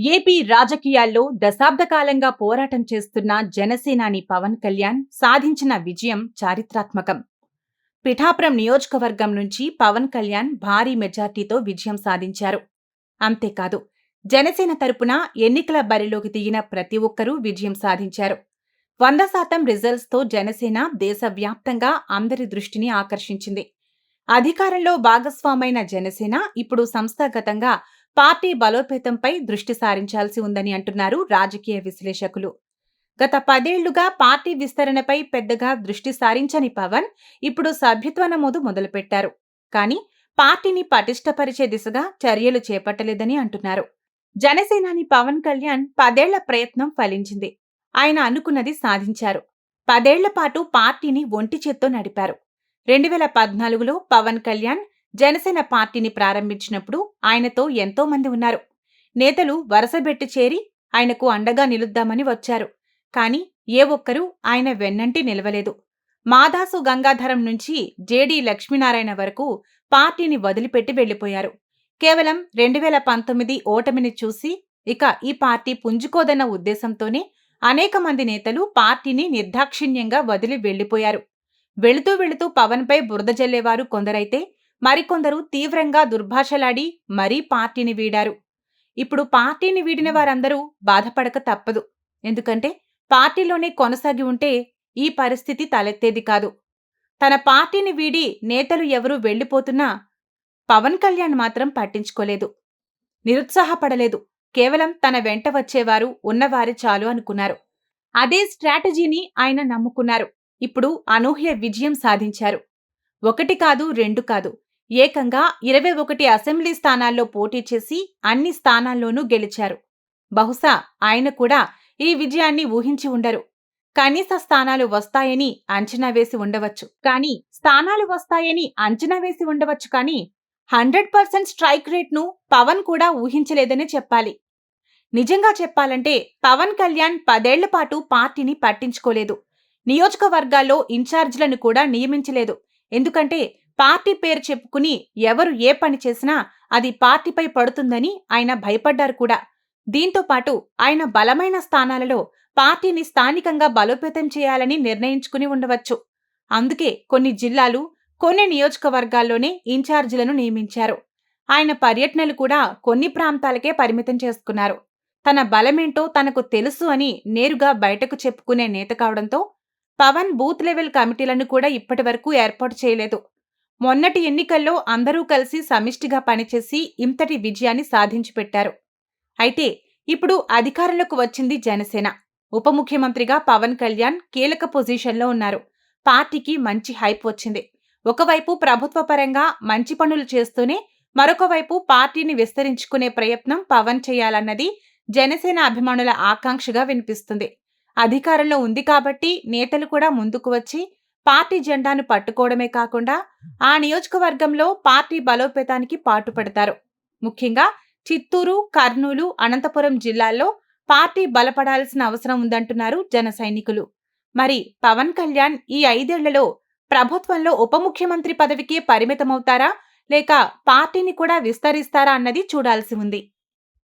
AP రాజకీయాల్లో దశాబ్ద కాలంగా పోరాటం చేస్తున్న జనసేనాని పవన్ కళ్యాణ్ సాధించిన విజయం చారిత్రాత్మకం. పిఠాపురం నియోజకవర్గం నుంచి పవన్ కళ్యాణ్ భారీ మెజార్టీతో విజయం సాధించారు. అంతేకాదు జనసేన తరపున ఎన్నికల బరిలోకి దిగిన ప్రతి ఒక్కరూ విజయం సాధించారు. వంద శాతం రిజల్ట్స్తో జనసేన దేశవ్యాప్తంగా అందరి దృష్టిని ఆకర్షించింది. అధికారంలో భాగస్వామైన జనసేన ఇప్పుడు సంస్థాగతంగా పార్టీ బలోపేతంపై దృష్టి సారించాల్సి ఉందని అంటున్నారు రాజకీయ విశ్లేషకులు. గత పదేళ్ళుగా పార్టీ విస్తరణపై పెద్దగా దృష్టి సారించని పవన్ ఇప్పుడు సభ్యత్వ నమోదు మొదలుపెట్టారు. కానీ పార్టీని పటిష్టపరిచే దిశగా చర్యలు చేపట్టలేదని అంటున్నారు. జనసేనాని పవన్ కళ్యాణ్ పదేళ్ళ ప్రయత్నం ఫలించింది. ఆయన అనుకున్నది సాధించారు. పదేళ్ళ పాటు పార్టీని ఒంటి చేత్తో నడిపారు. రెండు వేల పద్నాలుగులో పవన్ కళ్యాణ్ జనసేన పార్టీని ప్రారంభించినప్పుడు ఆయనతో ఎంతో మంది ఉన్నారు. నేతలు వరసబెట్టి చేరి ఆయనకు అండగా నిలుద్దామని వచ్చారు. కాని ఏ ఒక్కరూ ఆయన వెన్నంటి నిలవలేదు. మాదాసు గంగాధరం నుంచి జేడి లక్ష్మీనారాయణ వరకు పార్టీని వదిలిపెట్టి వెళ్ళిపోయారు కేవలం రెండు వేల పంతొమ్మిది ఓటమిని చూసి ఇక ఈ పార్టీ పుంజుకోదన్న ఉద్దేశంతోనే అనేక మంది నేతలు పార్టీని నిర్దాక్షిణ్యంగా వదిలి వెళ్ళిపోయారు వెళుతూ వెళుతూ పవన్పై బురద జల్లేవారు కొందరైతే మరికొందరు తీవ్రంగా దుర్భాషలాడి మరీ పార్టీని వీడారు. ఇప్పుడు పార్టీని వీడిన వారందరూ బాధపడక తప్పదు. ఎందుకంటే పార్టీలోనే కొనసాగి ఉంటే ఈ పరిస్థితి తలెత్తేది కాదు. తన పార్టీని వీడి నేతలు ఎవరూ వెళ్ళిపోతున్నా పవన్ కళ్యాణ్ మాత్రం పట్టించుకోలేదు. నిరుత్సాహపడలేదు. కేవలం తన వెంట వచ్చేవారు ఉన్నవారే చాలు అనుకున్నారు. అదే స్ట్రాటజీని ఆయన నమ్ముకున్నారు. ఇప్పుడు అనూహ్య విజయం సాధించారు. ఒకటి కాదు రెండు కాదు. ఏకంగా ఇరవై ఒకటి అసెంబ్లీ స్థానాల్లో పోటీ చేసి అన్ని స్థానాల్లోనూ గెలిచారు. బహుశా ఆయన కూడా ఈ విజయాన్ని ఊహించి ఉండరు. కనీస స్థానాలు వస్తాయని అంచనా వేసి ఉండవచ్చు. కానీ స్థానాలు వస్తాయని అంచనా వేసి ఉండవచ్చు కానీ హండ్రెడ్ పర్సెంట్ స్ట్రైక్ రేట్ను పవన్ కూడా ఊహించలేదనే చెప్పాలి. నిజంగా చెప్పాలంటే పవన్ కళ్యాణ్ పదేళ్ళ పాటు పార్టీని పట్టించుకోలేదు. నియోజకవర్గాల్లో ఇన్ఛార్జ్లను కూడా నియమించలేదు. ఎందుకంటే పార్టీ పేరు చెప్పుకుని ఎవరు ఏ పని చేసినా అది పార్టీపై పడుతుందని ఆయన భయపడ్డారు కూడా. దీంతో పాటు ఆయన బలమైన స్థానాలలో పార్టీని స్థానికంగా బలోపేతం చేయాలని నిర్ణయించుకుని ఉండవచ్చు. అందుకే కొన్ని జిల్లాలు కొన్ని నియోజకవర్గాల్లోనే ఇన్ఛార్జీలను నియమించారు. ఆయన పర్యటనలు కూడా కొన్ని ప్రాంతాలకే పరిమితం చేసుకున్నారు. తన బలమేంటో తనకు తెలుసు అని నేరుగా బయటకు చెప్పుకునే నేత కావడంతో పవన్ బూత్ లెవెల్ కమిటీలను కూడా ఇప్పటి వరకు ఏర్పాటు చేయలేదు. మొన్నటి ఎన్నికల్లో అందరూ కలిసి సమిష్టిగా పనిచేసి ఇంతటి విజయాన్ని సాధించి పెట్టారు. అయితే ఇప్పుడు అధికారంలోకి వచ్చింది జనసేన. ఉప ముఖ్యమంత్రిగా పవన్ కళ్యాణ్ కీలక పొజిషన్లో ఉన్నారు. పార్టీకి మంచి హైప్ వచ్చింది. ఒకవైపు ప్రభుత్వ పరంగా మంచి పనులు చేస్తూనే మరొక వైపు పార్టీని విస్తరించుకునే ప్రయత్నం పవన్ చేయాలన్నది జనసేన అభిమానుల ఆకాంక్షగా వినిపిస్తుంది. అధికారంలో ఉంది కాబట్టి నేతలు కూడా ముందుకు వచ్చి పార్టీ జెండాను పట్టుకోవడమే కాకుండా ఆ నియోజకవర్గంలో పార్టీ బలోపేతానికి పాటుపడతారు. ముఖ్యంగా చిత్తూరు కర్నూలు అనంతపురం జిల్లాల్లో పార్టీ బలపడాల్సిన అవసరం ఉందంటున్నారు జన సైనికులు. మరి పవన్ కళ్యాణ్ ఈ ఐదేళ్ళలో ప్రభుత్వంలో ఉప ముఖ్యమంత్రి పదవికి పరిమితమవుతారా? లేక పార్టీని కూడా విస్తరిస్తారా అన్నది చూడాల్సి ఉంది.